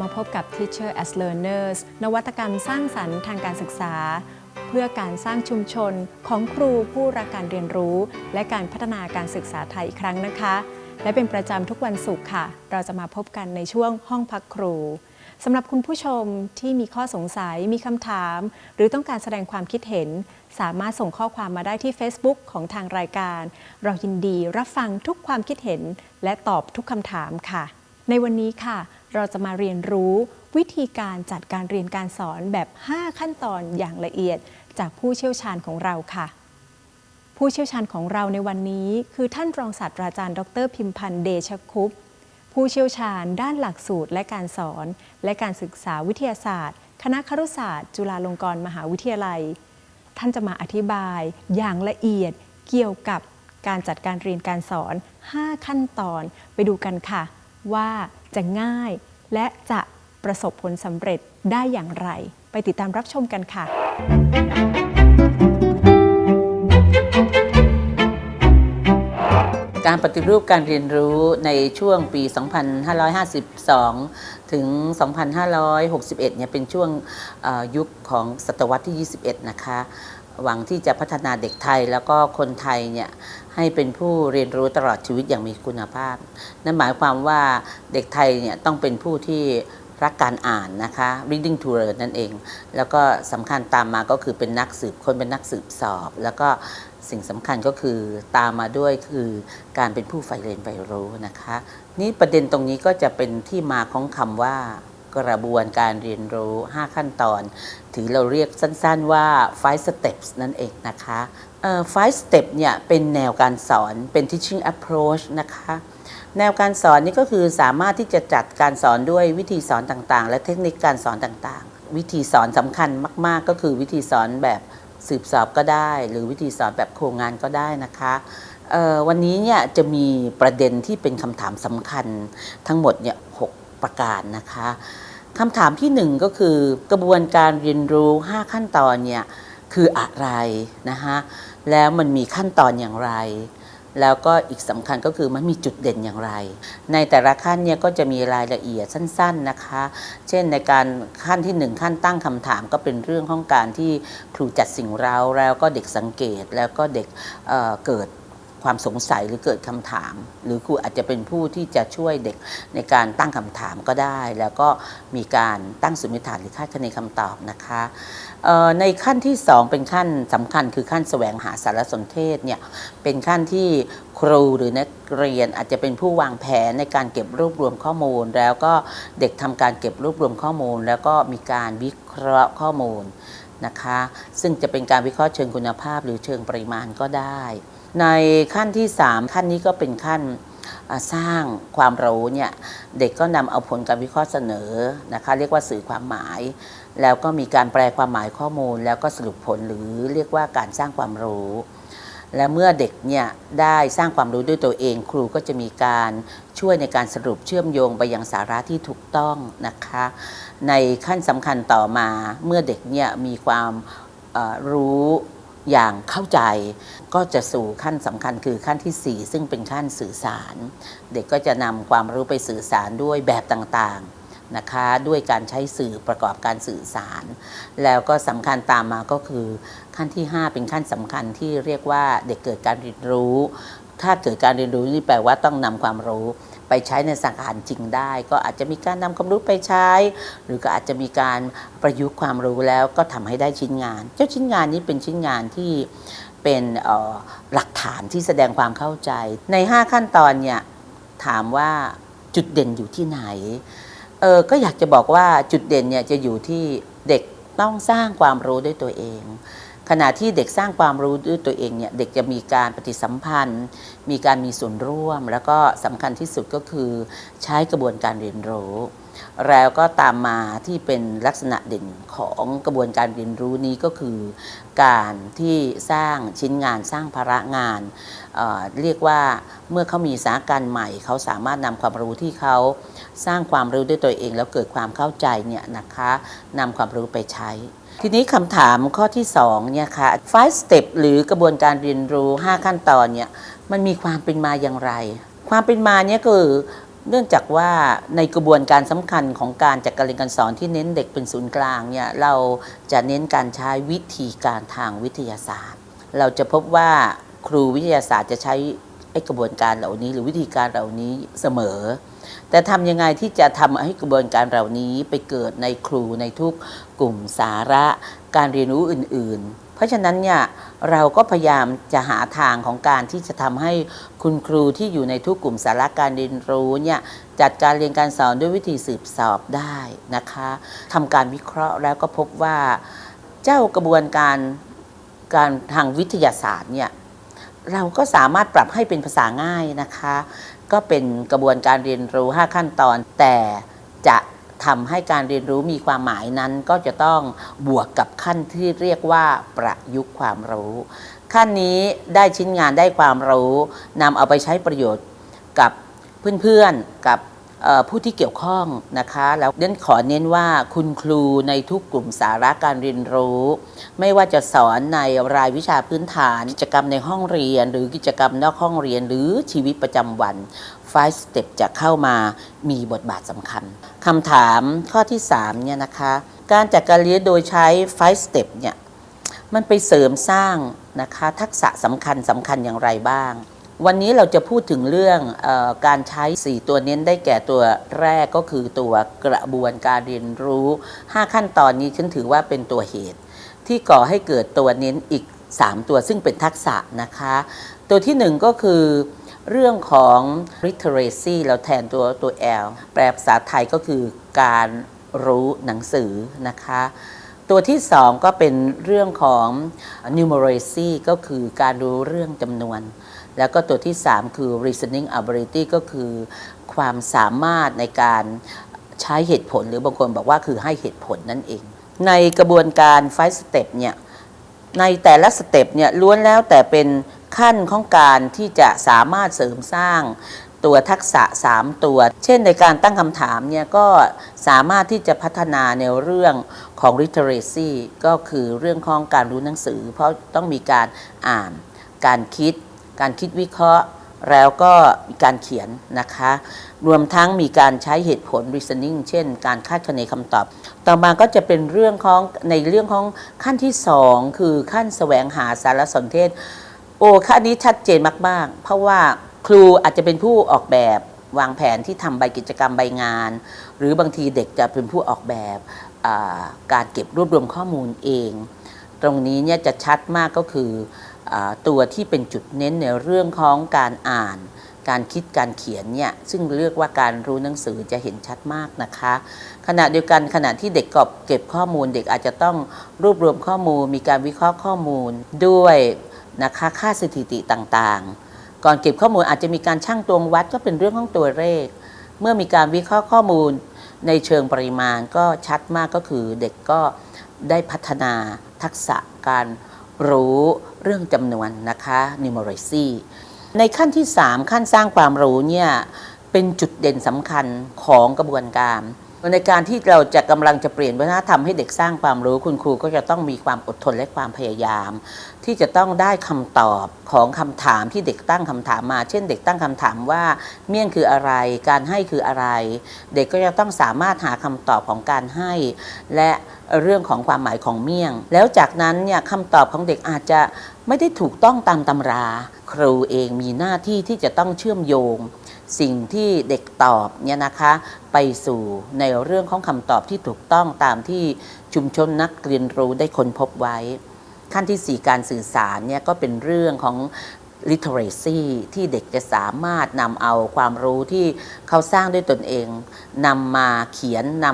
มาพบกับ Teacher as Learners นวัตกรรมสร้างสรรค์ทางการศึกษา เพื่อการสร้างชุมชนของครูผู้รักการเรียนรู้ และการพัฒนาการศึกษาไทยอีกครั้งนะคะ และเป็นประจำทุกวันศุกร์ค่ะ เราจะมาพบกันในช่วงห้องพักครูสำหรับคุณผู้ชมที่มีข้อสงสัย มีคำถาม หรือต้องการแสดงความคิดเห็น สามารถส่งข้อความมาได้ที่ Facebook ของทางรายการ เรายินดีรับฟังทุกความคิดเห็น และตอบทุกคำถามค่ะ ในวันนี้ค่ะ เราจะมาเรียนรู้วิธีการจัดการเรียนการสอนแบบ 5 ขั้นตอนอย่างละเอียดจากผู้เชี่ยวชาญของเราค่ะ ผู้เชี่ยวชาญของเราในวันนี้ คือท่านรองศาสตราจารย์ ดรพิมพันธ์เดชคุปต์ผู้เชี่ยวชาญด้านหลักสูตรและการสอน และการศึกษาวิทยาศาสตร์ คณะครุศาสตร์ จุฬาลงกรณ์มหาวิทยาลัย ท่านจะมาอธิบายอย่างละเอียดเกี่ยวกับการจัดการเรียนการสอน 5 ขั้นตอน ไปดูกันค่ะว่า จะง่าย และจะประสบผลสำเร็จได้อย่างไร ไปติดตามรับชมกันค่ะ การปฏิรูปการเรียนรู้ในช่วงปี 2552 ถึง 2561 เนี่ยเป็นช่วงยุคของศตวรรษที่ 21 นะคะ หวังที่จะพัฒนาเด็กไทยแล้วก็คนไทยเนี่ย ให้เป็นผู้เรียนรู้ตลอดชีวิตอย่างมีคุณภาพ นั่นหมายความว่าเด็กไทยเนี่ยต้องเป็นผู้ที่รักการอ่านนะคะ reading to learn นั่นเอง แล้วก็สำคัญตามมาก็คือเป็นนักสืบคนเป็นนักสืบสอบ แล้วก็สิ่งสำคัญก็คือตามมาด้วยคือการเป็นผู้ใฝ่เรียนใฝ่รู้นะคะ นี่ประเด็นตรงนี้ก็จะเป็นที่มาของคำว่ากระบวนการเรียนรู้ 5 ขั้นตอน ถือเราเรียกสั้นๆว่า five steps นั่นเองนะคะ five step เนี่ยเป็นแนวการสอนเป็น teaching approach นะคะ แนวการสอนนี่ก็คือสามารถที่จะจัดการสอนด้วยวิธีสอนต่างๆ และเทคนิคการสอนต่างๆ วิธีสอนสำคัญมากๆ ก็คือวิธีสอนแบบสืบสอบก็ได้ หรือวิธีสอนแบบโครงงานก็ได้นะคะวันนี้เนี่ยจะมีประเด็นที่เป็นคำถามสำคัญทั้งหมดเนี่ยหกประการนะคะคำถามที่หนึ่งก็คือกระบวนการเรียนรู้ 5 ขั้นตอนเนี่ยคืออะไรนะคะ แล้วมันมีขั้นตอนอย่างไร แล้วก็อีกสำคัญก็คือมันมีจุดเด่นอย่างไร ในแต่ละขั้นเนี่ยก็จะมีรายละเอียดสั้น ๆนะคะ เช่นในการขั้นที่หนึ่งขั้นตั้งคำถามก็เป็นเรื่องของการที่ครูจัดสิ่งเราแล้วก็เด็กสังเกตแล้วก็เด็กเเกิดความสงสัยหรือเกิดคำถาม หรือครูอาจจะเป็นผู้ที่จะช่วยเด็กในการตั้งคำถามก็ได้ แล้วก็มีการตั้งสมมติฐานหรือคาดคะเนคำตอบนะคะ ในขั้นที่ 2 เป็นขั้นสำคัญคือขั้นแสวงหาสารสนเทศเนี่ยเป็นขั้นที่ครูหรือนักเรียนอาจจะเป็นผู้วางแผนในการเก็บรวบรวมข้อมูล แล้วก็เด็กทำการเก็บรวบรวมข้อมูล แล้วก็มีการวิเคราะห์ข้อมูลนะคะซึ่งจะเป็นการวิเคราะห์เชิงคุณภาพหรือเชิงปริมาณก็ได้ ในขั้นที่ 3 ขั้นนี้ก็เป็นขั้นสร้างความรู้เนี่ยเด็กก็นำเอาผลการวิเคราะห์เสนอนะคะเรียกว่าสื่อความหมาย แล้วก็มีการแปลความหมายข้อมูล แล้วก็สรุปผลหรือเรียกว่าการสร้างความรู้ และเมื่อเด็กเนี่ยได้สร้างความรู้ด้วยตัวเอง ครูก็จะมีการช่วยในการสรุปเชื่อมโยงไปยังสาระที่ถูกต้องนะคะ ในขั้นสำคัญต่อมาเมื่อเด็กเนี่ยมีความรู้อย่างเข้าใจก็จะสู่ขั้นสำคัญคือขั้นทีสี่4 ซึ่งเป็นขั้นสื่อสาร เด็กก็จะนำความรู้ไปสื่อสารด้วยแบบต่างๆ นะคะด้วยการใช้สื่อประกอบการสื่อสาร แล้วก็สำคัญตามมาก็คือขั้นที่ 5 เป็นขั้นสำคัญที่เรียกว่าเด็กเกิดการเรียนรู้ ถ้าเกิดการเรียนรู้นี่แปลว่าต้องนำความรู้ไปใช้ในสถานการณ์จริงได้ ก็อาจจะมีการนำความรู้ไปใช้ หรือก็อาจจะมีการประยุกต์ความรู้แล้วก็ทำให้ได้ชิ้นงาน เจ้าชิ้นงานนี้เป็นชิ้นงานที่เป็นออหลักฐานที่แสดงความเข้าใจ ใน 5 ขั้นตอนเนี่ยถามว่าจุดเด่นอยู่ที่ไหน เออก็อยากจะบอกว่าจุดเด่นเนี่ยจะอยู่ที่เด็กต้องสร้างความรู้ด้วยตัวเอง ขณะที่เด็กสร้างความรู้ด้วยตัวเองเนี่ยเด็กจะมีการปฏิสัมพันธ์ มีการมีส่วนร่วม แล้วก็สำคัญที่สุดก็คือใช้กระบวนการเรียนรู้ แล้วก็ตามมาที่เป็นลักษณะเด่นของกระบวนการเรียนรู้นี้ก็คือ การที่สร้างชิ้นงานสร้างภาระงานเเรียกว่าเมื่อเขามีสาการใหม่ เขาสามารถนำความรู้ที่เขาสร้างความรู้ด้วยตัวเอง แล้วเกิดความเข้าใจเนี่ยนะคะนำความรู้ไปใช้ ทีนี้คำถามข้อที่2เนี่ยค่ะ five step หรือกระบวนการเรียนรู้ 5 ขั้นตอนเนี่ยมันมีความเป็นมาอย่างไร ความเป็นมาเนี่ยคือ เนื่องจากว่าในกระบวนการสำคัญของการจัดการเรียนการสอนที่เน้นเด็กเป็นศูนย์กลางเนี่ยเราจะเน้นการใช้วิธีการทางวิทยาศาสตร์ เราจะพบว่าครูวิทยาศาสตร์จะใช้กระบวนการเหล่านี้ หรือวิธีการเหล่านี้เสมอ แต่ทำยังไงที่จะทำให้กระบวนการเหล่านี้ไปเกิดในครูในทุกกลุ่มสาระ การเรียนรู้อื่น ๆ เพราะฉะนั้นเนี่ยเราก็พยายามจะหาทางของการที่จะทำให้คุณครูที่อยู่ในทุกกลุ่มสาระการเรียนรู้เนี่ยจัดการเรียนการสอนด้วยวิธีสืบสอบได้นะคะทำการวิเคราะห์แล้วก็พบว่าเจ้ากระบวนการการทางวิทยาศาสตร์เนี่ยเราก็สามารถปรับให้เป็นภาษาง่ายนะคะ ก็เป็นกระบวนการเรียนรู้ 5 ขั้นตอน แต่จะ ทำให้การเรียนรู้มีความหมายนั้นก็จะต้องบวกกับขั้นที่เรียกว่าประยุกต์ความรู้ ขั้นนี้ได้ชิ้นงานได้ความรู้นำเอาไปใช้ประโยชน์กับเพื่อนๆกับผู้ที่เกี่ยวข้องนะคะ แล้วเน้นขอเน้นว่าคุณครูในทุกกลุ่มสาระการเรียนรู้ ไม่ว่าจะสอนในรายวิชาพื้นฐาน กิจกรรมในห้องเรียน หรือกิจกรรมนอกห้องเรียนหรือชีวิตประจำวัน 5 Step จะเข้ามามีบทบาทสำคัญคำถามข้อที่3เนี่ยนะคะการจัดการเรียนโดยใช้ 5 Step เนี่ยมันไปเสริมสร้างนะคะทักษะสำคัญสำคัญอย่างไรบ้าง วันนี้เราจะพูดถึงเรื่องออการใช้ 4 ตัวเน้นได้แก่ตัวแรกก็คือตัวกระบวนการเรียนรู้ 5 ขั้นตอนนี้ฉันถือว่าเป็นตัวเหตุ ที่ก่อให้เกิดตัวเน้นอีก 3 ตัวซึ่งเป็นทักษะนะคะ ตัวที่ 1 ก็คือ เรื่องของ literacy เราแทนตัวตัว L แปลภาษาไทยก็คือการรู้หนังสือนะคะ ตัวที่2ก็เป็นเรื่องของ numeracy ก็คือการรู้เรื่องจำนวน แล้วก็ตัวที่3คือ reasoning ability ก็คือความสามารถในการใช้เหตุผลหรือบางคนบอกว่าคือให้เหตุผลนั่นเอง ในกระบวนการ5 step เนี่ยในแต่ละสเต็ปเนี่ยล้วนแล้วแต่เป็น ขั้นของการที่จะสามารถเสริมสร้างตัวทักษะ 3 ตัว เช่นในการตั้งคำถามเนี่ยก็สามารถที่จะพัฒนาในเรื่องของ literacy ก็คือเรื่องของการรู้หนังสือ เพราะต้องมีการอ่าน การคิด การคิดวิเคราะห์ แล้วก็มีการเขียนนะคะ รวมทั้งมีการใช้เหตุผล reasoning เช่น การคาดคะเนคำตอบ ต่อมาก็จะเป็นเรื่องของในเรื่องของขั้นที่ 2 คือขั้นแสวงหาสารสนเทศ โอ้ขั้นนี้ชัดเจนมาก ๆ เพราะว่าครูอาจจะเป็นผู้ออกแบบวางแผนที่ทำใบกิจกรรมใบงาน หรือบางทีเด็กจะเป็นผู้ออกแบบาการเก็บรวบรวมข้อมูลเอง ตรงนี้เนี่ยจะชัดมากก็คืออตัวที่เป็นจุดเน้นในเรื่องของการอ่าน การคิดการเขียนเนี่ยซึ่งเรียกว่าการรู้หนังสือจะเห็นชัดมากนะคะ ขณะเดียวกันขณะที่เด็กกอบเก็บข้อมูล เด็กอาจจะต้องรวบรวมข้อมูล มีการวิเคราะห์ข้อมูลด้วย นะคะค่าสถิติต่างๆ ก่อนเก็บข้อมูลอาจจะมีการชั่งตวงวัดก็เป็นเรื่องของตัวเลข เมื่อมีการวิเคราะห์ข้อมูลในเชิงปริมาณก็ชัดมากก็คือเด็กก็ได้พัฒนาทักษะการรู้เรื่องจำนวนนะคะ numeracy ในขั้นที่ 3 ขั้นสร้างความรู้เนี่ยเป็นจุดเด่นสำคัญของกระบวนการ ในการที่เราจะกำลังจะเปลี่ยนวัฒนธรรมให้เด็กสร้างความรู้คุณครูก็จะต้องมีความอดทนและความพยายาม ที่จะต้องได้คำตอบของคำถามที่เด็กตั้งคำถามมา เช่น เด็กตั้งคำถามว่า เมี่ยงคืออะไร การให้คืออะไร เด็กก็จะต้องสามารถหาคำตอบของการให้ และเรื่องของความหมายของเมี่ยง แล้วจากนั้นเนี่ยคำตอบของเด็กอาจจะไม่ได้ถูกต้องตามตำรา ครูเองมีหน้าที่ที่จะต้องเชื่อมโยง สิ่งที่เด็กตอบเนี่ยนะคะไปสู่ในเรื่องของคำตอบที่ถูกต้องตามที่ชุมชนนักเรียนรู้ได้ค้นพบไว้ ขั้นที่ 4 การสื่อสารเนี่ยก็เป็นเรื่องของ literacy ที่เด็กจะสามารถนำเอาความรู้ที่เขาสร้างด้วยตนเองนำมาเขียนน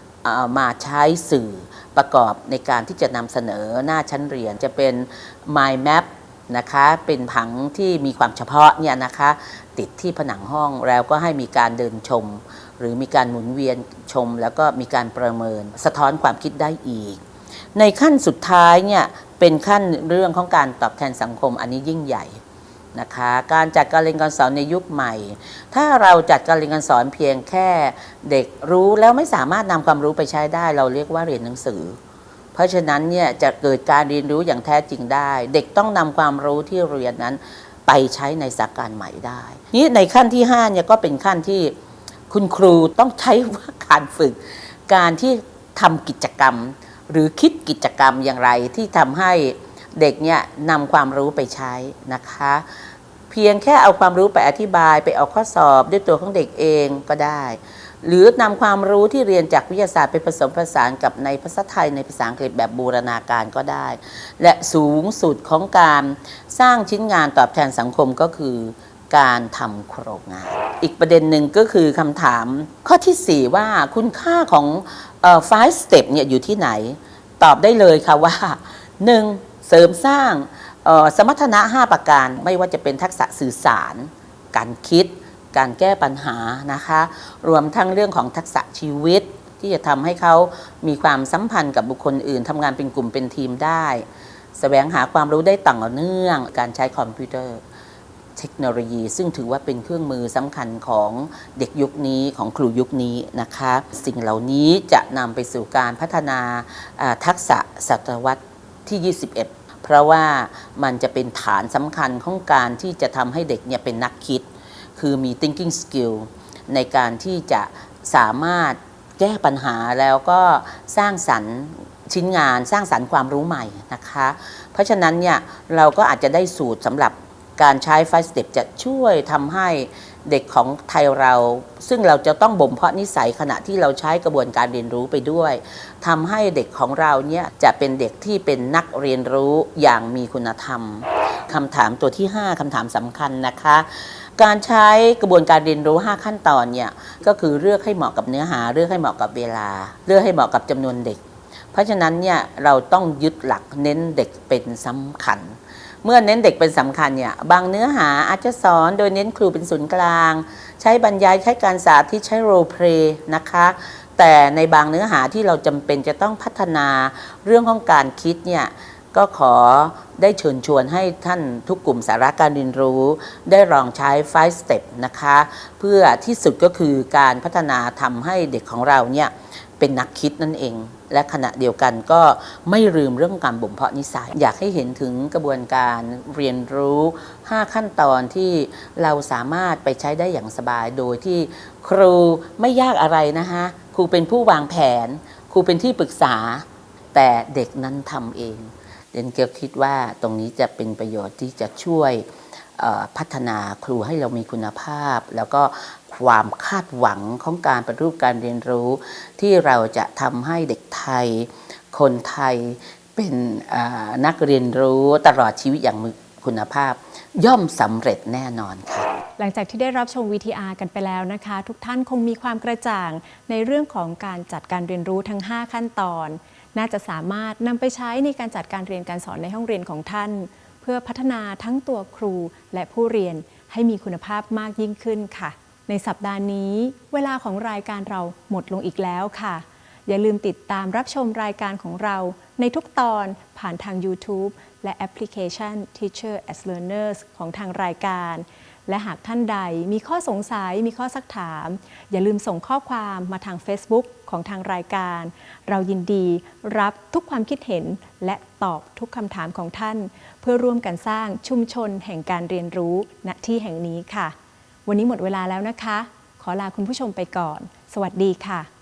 ำมาใช้สื่อประกอบในการที่จะนำเสนอหน้าชั้นเรียนจะเป็น mind map นะคะเป็นผังที่มีความเฉพาะเนี่ยนะคะติดที่ผนังห้องแล้วก็ให้มีการเดินชม หรือมีการหมุนเวียนชม แล้วก็มีการประเมิน สะท้อนความคิดได้อีก ในขั้นสุดท้ายเนี่ยเป็นขั้นเรื่องของการตอบแทนสังคมอันนี้ยิ่งใหญ่นะคะการจัดการเรียนการสอนในยุคใหม่ ถ้าเราจัดการเรียนการสอนเพียงแค่เด็กรู้แล้วไม่สามารถนำความรู้ไปใช้ได้ เราเรียกว่าเรียนหนังสือ เพราะฉะนั้นเนี่ยจะเกิดการเรียนรู้อย่างแท้จริงได้ เด็กต้องนำความรู้ที่เรียนนั้น ไปใช้ในสถานการใหม่ได้ นี่ในขั้นที่5เนี่ยก็เป็นขั้นที่คุณครูต้องใช้ว่าการฝึก การที่ทำกิจกรรม หรือคิดกิจกรรมอย่างไรที่ทำให้เด็กเนี่ยนำความรู้ไปใช้นะคะ เพียงแค่เอาความรู้ไปอธิบายไปเอาข้อสอบด้วยตัวของเด็กเองก็ได้ หรือนำความรู้ที่เรียนจากวิทยาศาสตร์ไปผสมผสานกับในภาษาไทยในภาษาอังกฤษแบบบูรณาการก็ได้ และสูงสุดของการสร้างชิ้นงานตอบแทนสังคมก็คือการทำโครงงาน อีกประเด็นหนึ่งก็คือคำถามข้อทีสี่4 ว่าคุณค่าของเอ่อ five step เนี่ยอยู่ที่ไหน ตอบได้เลยค่ะว่า 1. เสริมสร้างสมรรถนะ 5 ประการ ไม่ว่าจะเป็นทักษะสื่อสาร การคิด การแก้ปัญหานะคะ รวมทั้งเรื่องของทักษะชีวิตที่จะทำให้เขามีความสัมพันธ์กับบุคคลอื่นทำงานเป็นกลุ่มเป็นทีมได้แสวงหาความรู้ได้ต่อเนื่อง การใช้คอมพิวเตอร์ เทคโนโลยี ซึ่งถือว่าเป็นเครื่องมือสำคัญของเด็กยุคนี้ของครูยุคนี้นะคะ สิ่งเหล่านี้จะนำไปสู่การพัฒนาอ่าทักษะศตวรรษที่ 21 เพราะว่ามันจะเป็นฐานสำคัญของการที่จะทำให้เด็กเนี่ยเป็นนักคิด คือมี thinking skill ในการที่จะสามารถแก้ปัญหาแล้วก็สร้างสรรค์ชิ้นงานสร้างสรรค์ความรู้ใหม่นะคะ เพราะฉะนั้นเนี่ยเราก็อาจจะได้สูตรสำหรับการใช้ Five Step จะช่วยทำให้ เด็กของไทยเรา ซึ่งเราจะต้องบ่มเพาะนิสัยขณะที่เราใช้กระบวนการเรียนรู้ไปด้วยทำให้เด็กของเราเนี่ยจะเป็นเด็กที่เป็นนักเรียนรู้อย่างมีคุณธรรมคำถามตัวที่ 5คำถามสำคัญนะคะ การใช้กระบวนการเรียนรู้ 5 ขั้นตอนเนี่ยก็คือเลือกให้เหมาะกับเนื้อหา เลือกให้เหมาะกับเวลา เลือกให้เหมาะกับจำนวนเด็ก เพราะฉะนั้นเนี่ยเราต้องยึดหลักเน้นเด็กเป็นสำคัญ เมื่อเน้นเด็กเป็นสำคัญเนี่ยบางเนื้อหาอาจจะสอนโดยเน้นครูเป็นศูนย์กลาง ใช้บรรยายใช้การสาธิตใช้โรเพลนะคะแต่ในบางเนื้อหาที่เราจำเป็นจะต้องพัฒนาเรื่องของการคิดเนี่ยก็ขอได้เชิญชวนให้ท่านทุกกลุ่มสาระการเรียนรู้ ได้ลองใช้ five step นะคะ เพื่อที่สุดก็คือการพัฒนาทำให้เด็กของเราเนี่ย เป็นนักคิดนั่นเอง และขณะเดียวกันก็ไม่ลืมเรื่องการบ่มเพาะนิสัย อยากให้เห็นถึงกระบวนการเรียนรู้ 5 ขั้นตอนที่เราสามารถไปใช้ได้อย่างสบายโดยที่ครูไม่ยากอะไรนะคะครูเป็นผู้วางแผน ครูเป็นที่ปรึกษา แต่เด็กนั้นทำเองเดนเกลคิดว่าตรงนี้จะเป็นประโยชน์ที่จะช่วยพัฒนาครูให้เรามีคุณภาพ แล้วก็ ความคาดหวังของการปฏิรูปการเรียนรู้ ที่เราจะทำให้เด็กไทย คนไทยเป็นนักเรียนรู้ตลอดชีวิตอย่างมีคุณภาพ ย่อมสำเร็จแน่นอนค่ะ หลังจากที่ได้รับชม VTR กันไปแล้วนะคะ ทุกท่านคงมีความกระจ่างในเรื่องของการจัดการเรียนรู้ทั้ง 5 ขั้นตอน น่าจะสามารถนำไปใช้ในการจัดการเรียนการสอนในห้องเรียนของท่าน เพื่อพัฒนาทั้งตัวครูและผู้เรียนให้มีคุณภาพมากยิ่งขึ้นค่ะ ในสัปดาห์นี้ เวลาของรายการเราหมดลงอีกแล้วค่ะ อย่าลืมติดตามรับชมรายการของเราในทุกตอนผ่านทาง YouTube และแอปพลิเคชัน Teacher as Learners ของทางรายการ และหากท่านใดมีข้อสงสัยมีข้อสักถาม อย่าลืมส่งข้อความมาทาง Facebook ของทางรายการ เรายินดีรับทุกความคิดเห็นและตอบทุกคำถามของท่าน เพื่อร่วมกันสร้างชุมชนแห่งการเรียนรู้ณที่แห่งนี้ค่ะ วันนี้หมดเวลาแล้วนะคะ ขอลาคุณผู้ชมไปก่อน สวัสดีค่ะ